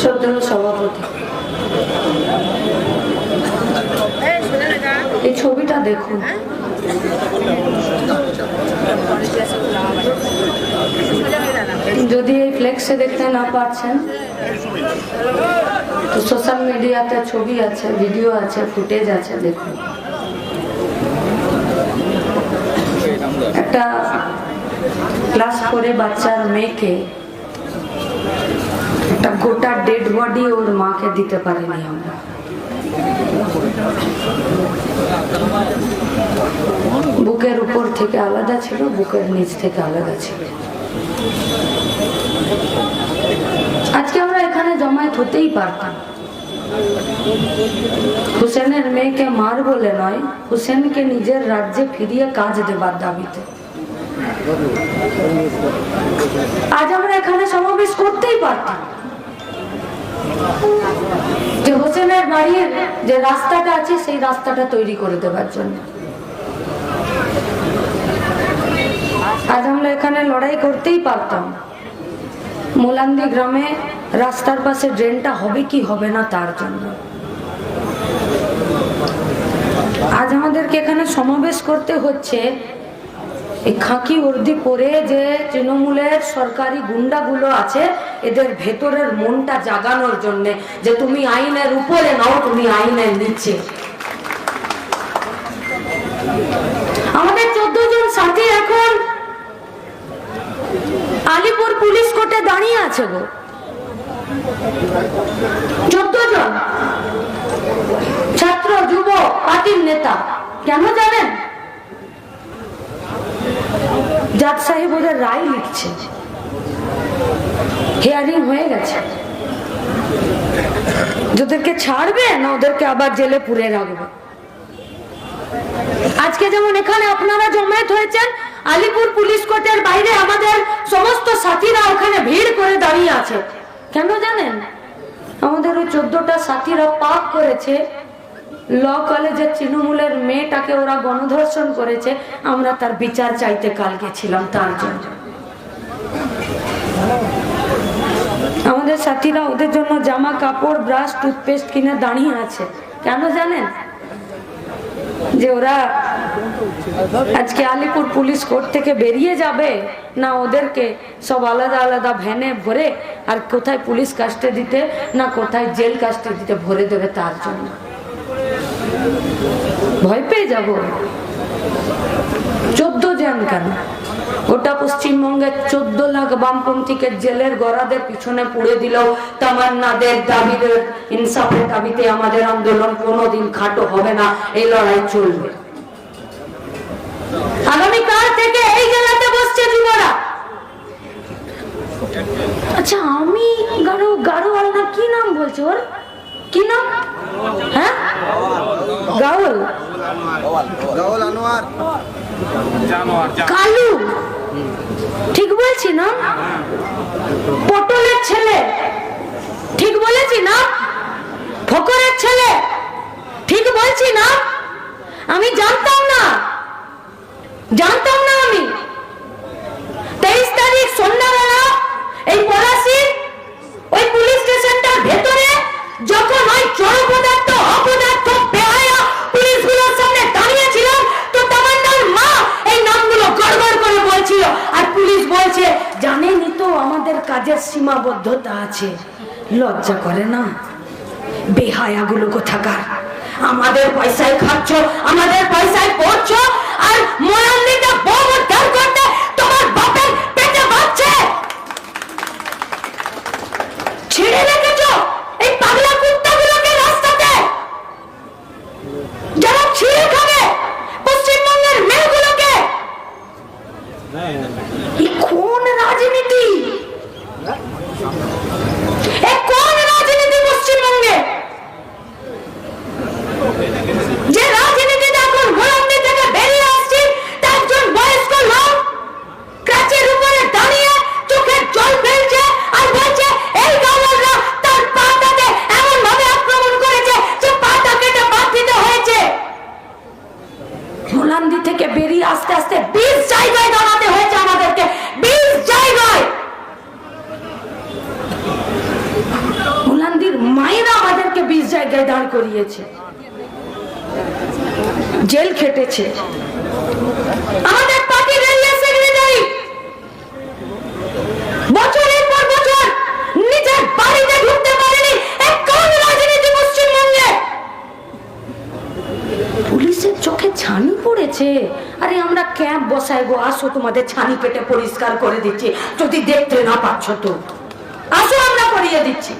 শ্রদ্ধেয় সভাপতি। এই ছবিটা দেখুন। যদি এই ফ্লেক্সে দেখতে না পারছেন, তো সোশ্যাল মিডিয়াতে ছবি আছে ভিডিও আছে ফুটেজ আছে, দেখুন। একটা ক্লাস করে বাচ্চার মেয়েকে গোটা ডেড বডি ওর মাকে দিতে পারিনি আমরা। বুকের উপর থেকে আলাদা ছিল, বুকের নিচ থেকে আলাদা ছিল। আজকে আমরা এখানে জমায়েত হতেই পারতাম। হুসেনের মেয়েকে মার বলে নয়, হুসেনকে নিজের রাজ্যে ফিরিয়ে কাজ দেবার দাবিতে। আজ আমরা এখানে সমাবেশ করতেই পারতাম। যে হোসেনের বাড়ির যে রাস্তাটা আছে, সেই রাস্তাটা তৈরি করে দেওয়ার জন্য। আজ আমরা এখানে লড়াই করতেই পারতাম। মোলান্দি গ্রামে রাস্তার পাশে ড্রেনটা হবে কি হবে না তার জন্য। আজ আমাদেরকে এখানে সমাবেশ করতে হচ্ছে এই খাকি উর্দি পরে যে তৃণমূলের সরকারি গুন্ডাগুলো আছে এদের ভেতরের মনটা জাগানোর জন্য যে তুমি আইনের উপরে নাও, তুমি আইনের নিচে। আমাদের চোদ্দ জন সাথী এখন আলিপুর পুলিশ কোর্টে দাঁড়িয়ে আছে গো। চোদ্দ জন ছাত্র যুব পার্টির নেতা, কেন জানেন? জাজ সাহেব ওদের রায় লিখছে। হিয়ারিং হয়ে গেছে। ওদেরকে ছাড়বে না ওদেরকে আবার জেলে পুরে রাখবে? আজকে যেমন এখানে আপনারা জমায়েত হয়েছেন, আলিপুর পুলিশ কোর্টের বাইরে আমাদের সমস্ত সাথীরা ওখানে ভিড় করে দাঁড়িয়ে আছে। কেন জানেন? আমাদের ওই চোদ্দটা সাথীরা পাপ করেছে। ল কলেজের তৃণমূলের মেয়েটাকে ওরা গণধর্ষণ করেছে। আমরা তার বিচার চাইতে কাল গেছিলাম তার জন্য। আমাদের সাথীরা ওদের জন্য জামা, কাপড় ব্রাশ টুথপেস্ট কিনে দাঁড়িয়ে আছে। কেন জানেন? যে ওরা আজকে আলিপুর পুলিশ কোর্ট থেকে বেরিয়ে যাবে, না ওদেরকে সব আলাদা আলাদা ভ্যানে ভরে আর কোথায় পুলিশ কাস্টে দিতে, না কোথায় জেল কাস্টে দিতে ভরে দেবে তার জন্য। ভয় পেয়ে যাব। চোদ্দ জন কেন? গোটা পশ্চিমবঙ্গের চোদ্দ লাখ বামপন্থীকে জেলের গড়াদের পিছনে পুড়ে দিল তামান্নাদের দাবিদের ইনসাফের দাবিতে আমাদের আন্দোলন কোনোদিন খাটো হবে না এই লড়াই চলবে। আগামীকাল থেকে এই জেলাতে বসছে যুবরা। আচ্ছা আমি না কি নাম বলছো ওর? কি নাম? হ্যাঁ? আনোয়ার। কালু। ঠিক বলছি না? পটলের ছেলে। ঠিক বলেছি না? ফকরের ছেলে। ঠিক বলছি না? আমি জানতাম না। জানতাম না আমি। তেইশ তারিখ সন্ধ্যাবেলা এই পলাশির ওই পুলিশ স্টেশনটার ভেতরে যখন ওই জড় পদার্থ অপদার্থ বেহায়া পুলিশগুলোর সামনে দাঁড়িয়েছিলাম তো তামান্নার মা এই নামগুলো গড়গড় করে বলছিল আর পুলিশ জানেনই তো আমাদের কাজের সীমাবদ্ধতা আছে। লজ্জা করে না? বেহায়াগুলো কোথাকার? আমাদের পয়সায় খাচ্ছ, আমাদের পয়সায় পড়ছো, আর মোরাল্লিটা বউ উদ্ধার করতে তোমার বাপের পেটে বাচ্চে ছেড়ে রেখেছো এই পাগলা কুত্তাগুলোকে রাস্তাতে যারা ছিঁড়ে খাবে পশ্চিমবঙ্গের মেয়েগুলোকে এই কোন রাজনীতি এ কোন রাজনীতি পশ্চিমবঙ্গে যে রাজনীতিতে এখন মোলান্দি থেকে বেরিয়ে আসছি তা একজন বয়স্ক লোক ক্রাচের উপরে দাঁড়িয়ে চোখের জল ফেলছে আর বলছে এই গাওয়াররা জায়গায় দাঁড় করিয়েছে জেল খেটেছে আমাদের পার্টির এরিয়া সেক্রেটারি বছরের পর বছর নিজের বাড়িতে ঢুকতে পারেনি এক কোন রাজনীতি পশ্চিমবঙ্গে পুলিশের চোখে ছানি পড়েছে? আরে আমরা ক্যাম্প বসাই গো, আসো তোমাদের ছানি পেটে পরিষ্কার করে দিচ্ছি। যদি দেখতে না পাচ্ছ তো। আসো আমরা করিয়ে দিচ্ছি।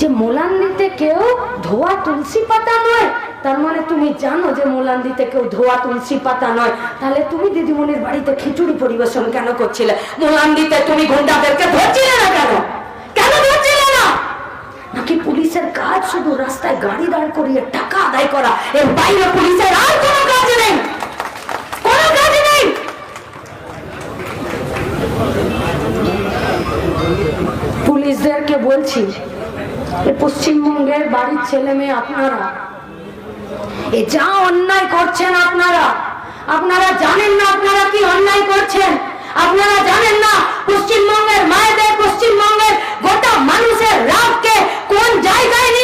যে মোলান্দিতে কেউ ধোয়া তুলসী পাতা নয়। তার মানে তুমি জানো যে মোলান্দিতে কেউ ধোয়া তুলসী পাতা নয়। তাহলে তুমি দিদিমণির বাড়িতে খিচুড়ি পরিবেশন কেন করছিলে? মোলান্দিতে তুমি গুন্ডাদেরকে ধরছিলে না কেন ধরছিলে না নাকি পুলিশের কাজ শুধু রাস্তায় গাড়ি দাঁড় করিয়ে টাকা আদায় করা। এর বাইরে পুলিশের আর কোনো কাজ নেই। কোনো কাজ নেই। পুলিশদেরকে বলছি পশ্চিমবঙ্গের বাড়ির ছেলে মেয়ে আপনারা, এ যা অন্যায় করছেন আপনারা আপনারা জানেন না আপনারা কি অন্যায় করছেন? আপনারা জানেন না পশ্চিমবঙ্গের মায়েদের, পশ্চিমবঙ্গের গোটা মানুষের রাগকে কোন জায়গায় নিয়ে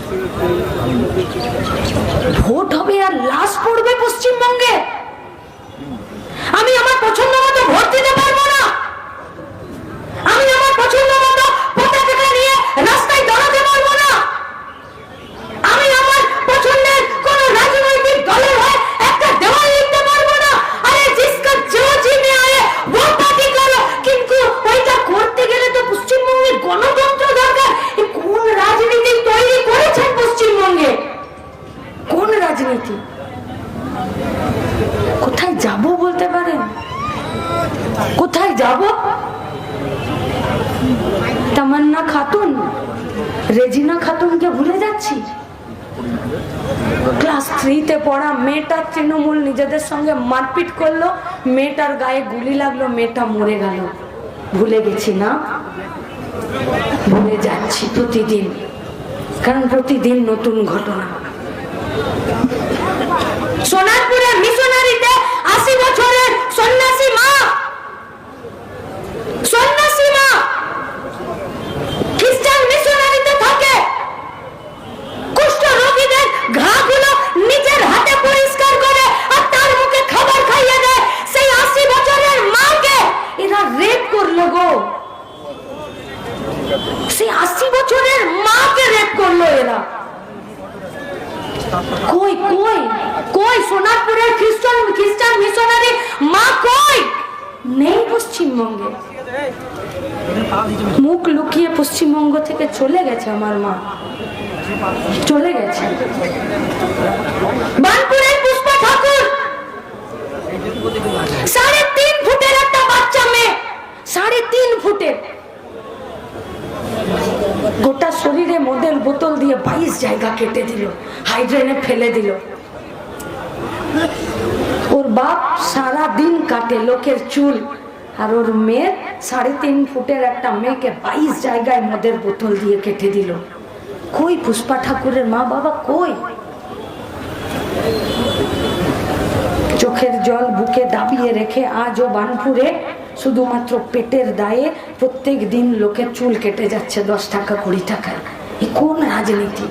ভোট হবে আর লাশ পড়বে পশ্চিমবঙ্গে। আমি আমার পছন্দ পড়া মেয়েটার তৃণমূল নিজেদের সঙ্গে মারপিট করল, মেয়েটার গায়ে গুলি লাগল, মেয়েটা মরে গেল। ভুলে গেছি না? ভুলে যাচ্ছি প্রতিদিন। কারণ প্রতিদিন নতুন ঘটনা। সোনারপুরের মিশনারিতে আশি বছরের সন্ন্যাসী মা সন্ন্যাসী মা খ্রিস্টান মিশনারিতে থাকে কুষ্ঠ রোগীদের ঘাগুলো নিজের হাতে পরিষ্কার করে আর তার মুখে খাবার খাইয়ে দেয় সেই আশি বছরের মাকে এরা রেপ করল গো সেই আশি বছরের মাকে রেপ করল এরা কই কই কই সোনারপুরের খ্রিস্টান খ্রিস্টান মিশনারি মা কই নেই পশ্চিমবঙ্গে মুখ লুকিয়ে পশ্চিমবঙ্গ থেকে চলে গেছে আমার মা চলে গেছে বানপুরের পুষ্পা ঠাকুর সাড়ে তিন ফুটের একটা বাচ্চা মেয়ে সাড়ে তিন ফুটের গোটা শরীরে মদের বোতল দিয়ে বাইশ জায়গা কেটে দিল, হাইড্রেনে ফেলে দিল। ওর বাপ সারা দিন কাটে লোকের চুল, আর ওর মেয়ের সাড়ে তিন ফুটের একটা মেয়েকে বাইশ জায়গায় মদের বোতল দিয়ে কেটে দিল। কই পুষ্পা ঠাকুরের মা বাবা কই? চোখের জল বুকে দাবিয়ে রেখে আজও বানপুরে শুধুমাত্র পেটের দায়ে প্রত্যেক দিন লোকের চুল কেটে যাচ্ছে দশ টাকা কুড়ি টাকায়। এ কোন রাজনীতি?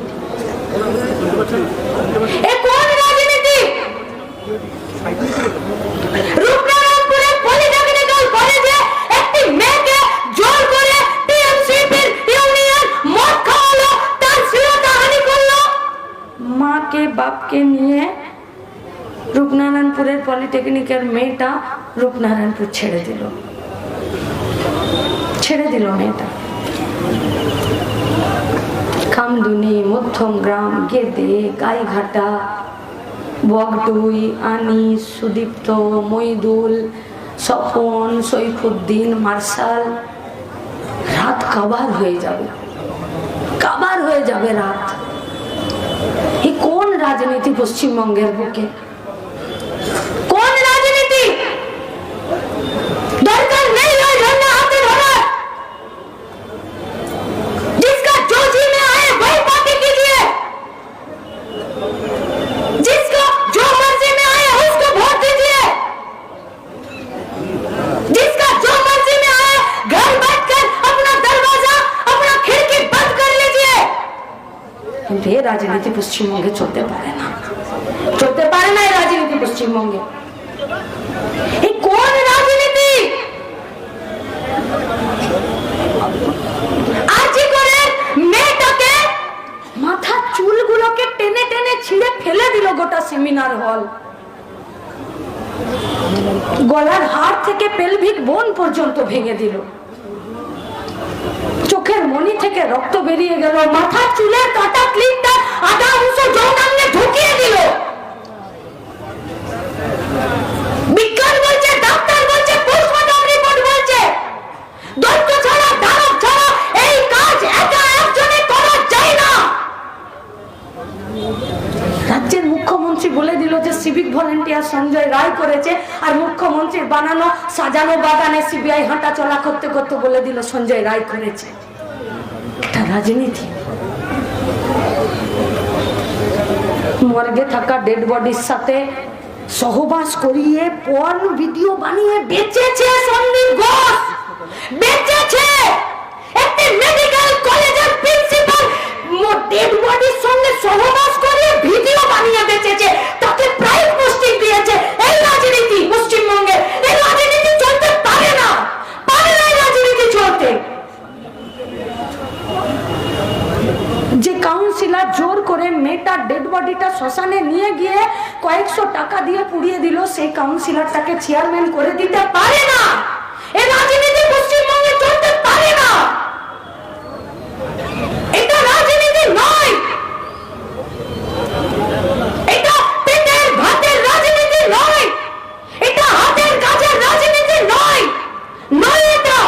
মাকে বাপকে নিয়ে রূপনারায়ণপুরের পলিটেকনিকের মেয়েটা রূপনারায়ণপুর ছেড়ে দিল। ছেড়ে দিল মেয়েটা। খামদুনি মধ্যম গ্রাম গেদে গাইঘাটা। বগডুই আনিস, সুদীপ্ত, মইদুল, স্বপন, সৈফুদ্দিন, মার্শাল। রাত কাবার হয়ে যাবে। কাবার হয়ে যাবে রাত। এই কোন রাজনীতি পশ্চিমবঙ্গের বুকে? রাজনীতি পশ্চিমবঙ্গে চলতে পারে না। চলতে পারে না এই রাজনীতি পশ্চিমবঙ্গে। চোখের মনি থেকে রক্ত বেরিয়ে গেল। মাথার চুলের কাটা ক্লিপটা ঢুকিয়ে দিল। বিজ্ঞান বলছে, ডাক্তার বলছে, পোস্টমর্টম রিপোর্ট বলছে। দৈত্য ছাড়া ছাড়া এই কাজ একা একজনে করা যায় না। রাজ্যের মুখ্যমন্ত্রী বলে দিল যে সিভিক ভলেন্টিয়ার সঞ্জয় রায় করেছে, আর মুখ্যমন্ত্রীর বানানো, সাজানো বাগানে সিবিআই হাঁটা চলা করতে করতে বলে দিল সঞ্জয় রায় করেছে। রাজনীতি। মর্গে থাকা ডেড বডির সাথে সহবাস করিয়ে পর্ন ভিডিও বানিয়ে বেঁচেছে সন্দীপ ঘোষ। বেচেছে! একটি মেডিকেল কলেজের প্রিন্সিপাল ডেড বডির সঙ্গে সহবাস করিয়ে ভিডিও বানিয়ে বেচেছে। তাকে প্রাইম পোস্টিং দিয়েছে এই রাজনীতি পশ্চিমবঙ্গে। এই রাজনীতি চলতে পারে না পারে না এই রাজনীতি চলতে যে কাউন্সিলর জোর করে মেয়েটার ডেড বডিটা শ্মশানে নিয়ে গিয়ে কয়েকশো টাকা দিয়ে পুড়িয়ে দিল, সেই কাউন্সিলরটাকে চেয়ারম্যান করে দিতে পারে না। এ রাজনীতি পশ্চিমবঙ্গে চলতে পারে না এটা রাজনীতি নয় এটা পেটের ভাতের রাজনীতি নয় এটা হাতের কাজের রাজনীতি নয় নয় এটা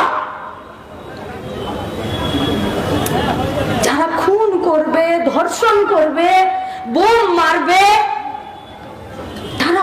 যারা খুন করবে ধর্ষণ করবে বোম মারবে তারা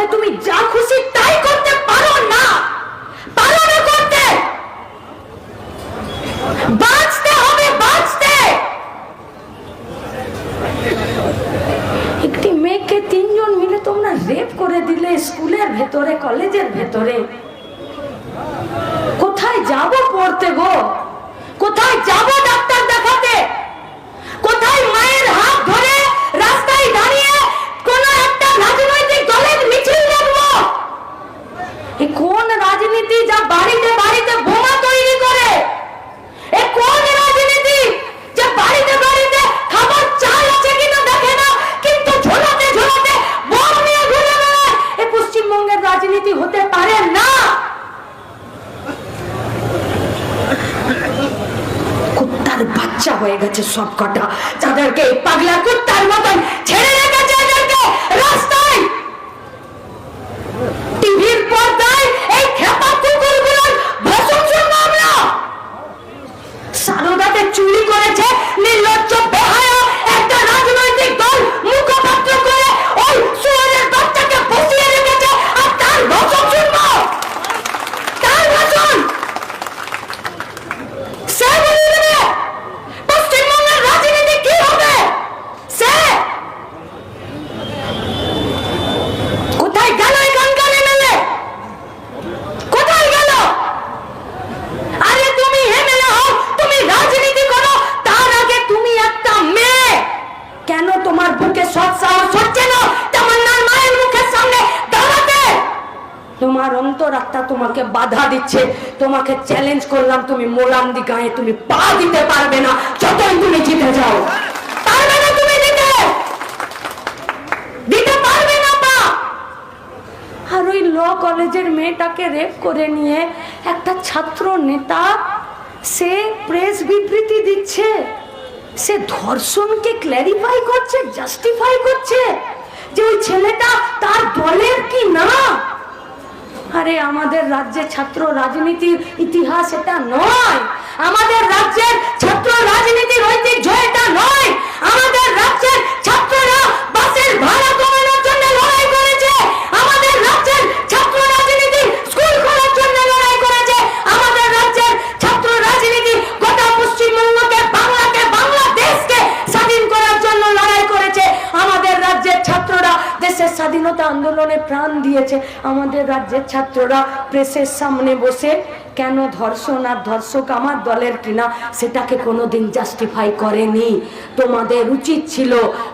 বলে তুমি যা খুশি তাই করতে পারো না পারো না করতে বাঁচতে হবে বাঁচতে একটি মেয়েকে তিনজন মিলে তোমরা রেপ করে দিলে স্কুলের ভেতরে কলেজের ভেতরে কোথায় যাব পড়তে গো কোথায় যাব ডাক্তার দেখাতে কোথায় মায়ের হাত ধরে রাস্তায় দাঁড়িয়ে কোন একটা রাজনৈতিক দলের মিছিল দেখব এ কোন রাজনীতি যা বাড়িতে বাড়িতে বোমা তৈরি করে এ কোন রাজনীতি যে বাড়িতে বাড়িতে খাবার চাল আছে কিনা দেখে না কিন্তু ঝোলাতে ঝোলাতে বোম নিয়ে ঘুরে বেড়ায় এ পশ্চিমবঙ্গের রাজনীতি হতে পারে না কুত্তার বাচ্চা হয়ে গেছে সব কটা যাদেরকে এই পাগলা কুত্তার মতন ছেড়ে রেখেছে এদেরকে রাস্তায় টিভির পর্দায় এই খেপা কুকুরগুলোর ভাষণ শুনব আমরা সারদাতে চুরি করেছে নির্লজ্জ বেহায়া একটা রাজনৈতিক দল মুখপাত্র করে ওই সুয়ারের বাচ্চাকে বসিয়ে রেখেছে আর তার ভাষণ শুনব তার ভাষণ সে বলে দেবে পশ্চিমবঙ্গের রাজনীতি কি হবে সে তোমার অন্তরাত্মা তোমাকে বাধা দিচ্ছে তোমাকে চ্যালেঞ্জ করলাম তুমি মোলান্দি গায়ে তুমি পা দিতে পারবে না, যতই তুমি জিতে যাও। আর ওই ল কলেজের মেয়েটাকে রেপ করে নিয়ে একটা ছাত্র নেতা, সে প্রেস বিবৃতি দিচ্ছে। সে ধর্ষণকে ক্ল্যারিফাই করছে জাস্টিফাই করছে যে ওই ছেলেটা তার দলের কি না? আরে আমাদের রাজ্যে ছাত্র রাজনীতির ইতিহাস এটা নয়। আমাদের রাজ্যের ছাত্র রাজনীতির ঐতিহ্য এটা নয়। আমাদের রাজ্যের ছাত্ররা বাসের ভাড়া আন্দোলনে প্রাণ দিয়েছে। আমাদের রাজ্যের ছাত্ররা প্রেসের সামনে বসে, কেন ধর্ষণ আর ধর্ষক আমার দলের কিনা, সেটাকে কোনোদিন জাস্টিফাই করেনি। তোমাদের উচিত ছিল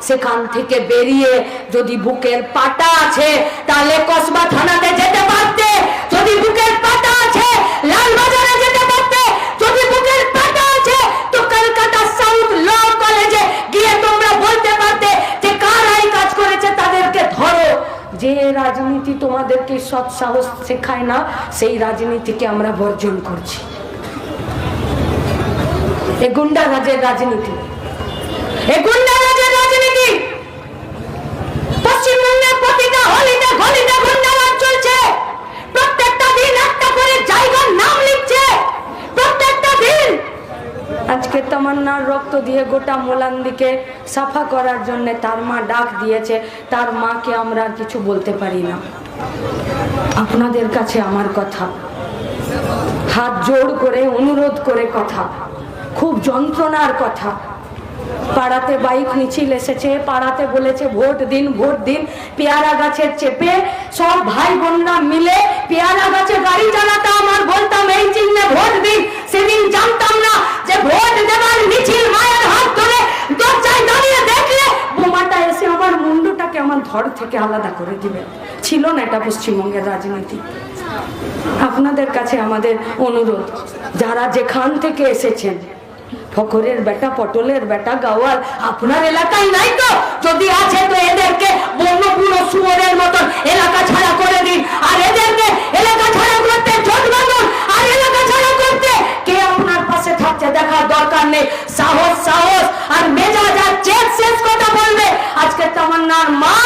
সেখান থেকে বেরিয়ে যদি বুকের পাটা আছে, তাহলে কসবা থানাতে যেতে পারতে। যদি বুকের পাটা আছে, লালবাজারে যেতে পারতে যদি বুকের পাটা আছে তো কলকাতা সাউথ ল কলেজে গিয়ে তোমরা বলতে পারতে যে কারা এই কাজ করেছে তাদেরকে ধরো যে রাজনীতি তোমাদেরকে সৎ সাহস শেখায় না, সেই রাজনীতিকে আমরা বর্জন করছি। এ গুন্ডা রাজের রাজনীতি। গুন্ডা পশ্চিমবঙ্গের গুন্ডারাজ চলছে প্রত্যেকটা দিন একটা করে জায়গার নাম লিখছে প্রত্যেকটা দিন আজকে তামান্নার রক্ত দিয়ে গোটা মোলান্দিকে সাফা করার জন্য তার মা ডাক দিয়েছে। তার মাকে আমরা আর কিছু বলতে পারি না। আপনাদের কাছে আমার কথা। হাত জোর করে, অনুরোধ করে কথা। খুব যন্ত্রণার কথা। পাড়াতে বাইক মিছিল এসেছে, পাড়াতে বলেছে, ভোট দিন ভোট দিন, পেয়ারা গাছের চেপে সব ভাই বোনরা মিলে পেয়ারা গাছে গাড়ি চালাতাম আর বলতাম, এই চিহ্নে ভোট দিন। সেদিন জানতাম না যে ভোট দেবার মিছিল মায়ের হাত ধরে। দরজায় দাঁড়িয়ে দেখলে বোমাটা এসে আমার মুন্ডুটাকে আমার ধর থেকে আলাদা করে দিবে। ছিল না এটা পশ্চিমবঙ্গের রাজনীতি। আপনাদের কাছে আমাদের অনুরোধ, যারা যেখান থেকে এসেছেন ফকরের বেটা, পটলের বেটা, গাওয়াল, আপনার এলাকায় নাই তো? যদি আছে তো এদেরকে বন্যপুরো শুয়োরের মতন এলাকা ছাড়া করে দিন। আর এদেরকে এলাকা ছাড়া করতে ছোট বাঁধুন। আর এলাকা ছাড়া করতে কে আপনার পাশে থাকছে দেখার দরকার নেই। সাহস সাহস আর মেজাজ আর চেক শেষ কথা বলবে। আজকে তামান্নার মা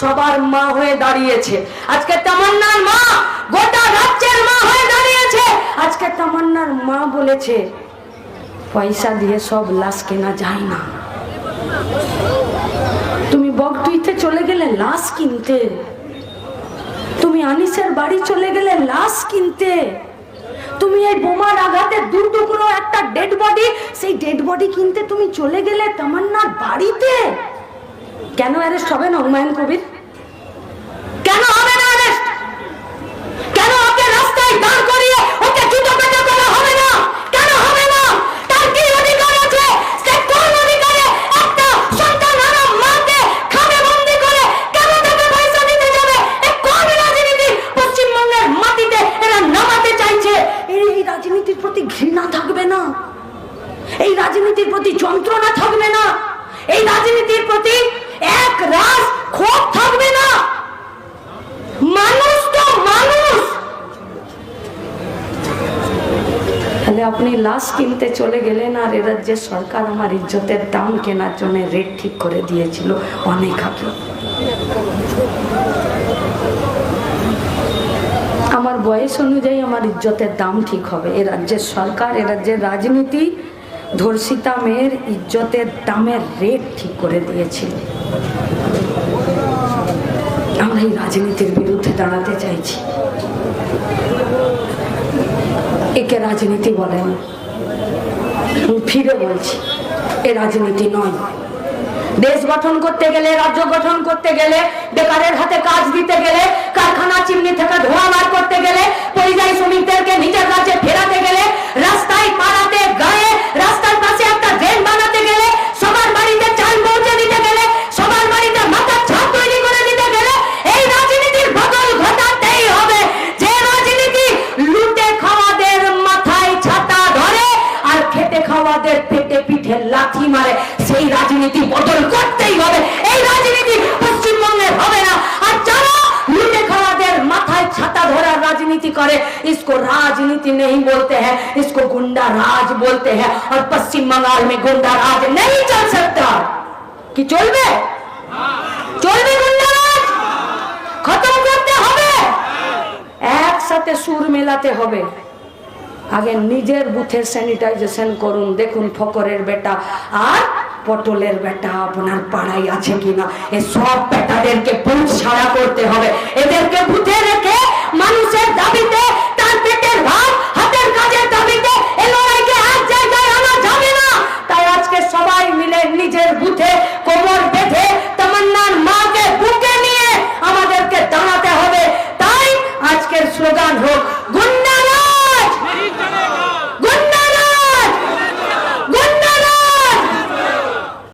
সবার মা হয়ে দাঁড়িয়েছে। আজকে তামান্নার মা গোটা রাজ্যের মা হয়ে দাঁড়িয়েছে। আজকে তামান্নার মা বলেছে পয়সা দিয়ে সব লাশ কেনা যায় না। তুমি বকটুইতে চলে গেলে লাশ কিনতে। তুমি আনিসের বাড়ি চলে গেলে লাশ কিনতে। তুমি এই বোমার আঘাতে দু টুকরো একটা ডেড বডি সেই ডেড বডি কিনতে তুমি চলে গেলে তামান্নার বাড়িতে। কেন অ্যারেস্ট হবে না হুমায়ুন কবির? কিনতে চলে গেলেন আর এ রাজ্যের সরকার আমার ইজ্জতের দাম কেনার জন্য রেট ঠিক করে দিয়েছিল, অনেক আগে আমার বয়স অনুযায়ী আমার ইজ্জতের দাম ঠিক হবে। এ রাজ্যের সরকার, এ রাজ্যের রাজনীতি, ধর্ষিতা মেয়ের ইজ্জতের দামের রেট ঠিক করে দিয়েছিল। আমরা এই রাজনীতির বিরুদ্ধে দাঁড়াতে চাইছি। একে রাজনীতি বলেন। ফিরে বলছি, এ রাজনীতি নয়। দেশ গঠন করতে গেলে, রাজ্য গঠন করতে গেলে, বেকারের হাতে কাজ দিতে গেলে, কারখানা, চিমনি থেকে ধোয়া বার করতে গেলে, পরিযায়ী শ্রমিকদেরকে নিজের কাছে ফেরাতে গেলে राज बोलते हैं और पश्चिम बंगाल में गुंडा राज नहीं चल सकता কি চলবে চলবে গুন্ডা রাজ খতম করতে হবে একসাথে সুর মেলাতে হবে আগে নিজের বুথের স্যানিটাইজেশন করুন দেখুন ফকরের বেটা আর পটলের বেটা আপনার পাড়ায় আছে কিনা এ সব বেটাদেরকে বুথ ছাড়া করতে হবে এদেরকে বুথে রেখে মানুষের দাবিতে তার পেটের ভাত হাতের কাজের আজকে সবাই মিলে নিজের বুথে কোমর বেঁধে তামান্নার মাকে বুকে নিয়ে আমাদেরকে দাঁড়াতে হবে। তাই আজকের স্লোগান হোক, গুন্ডা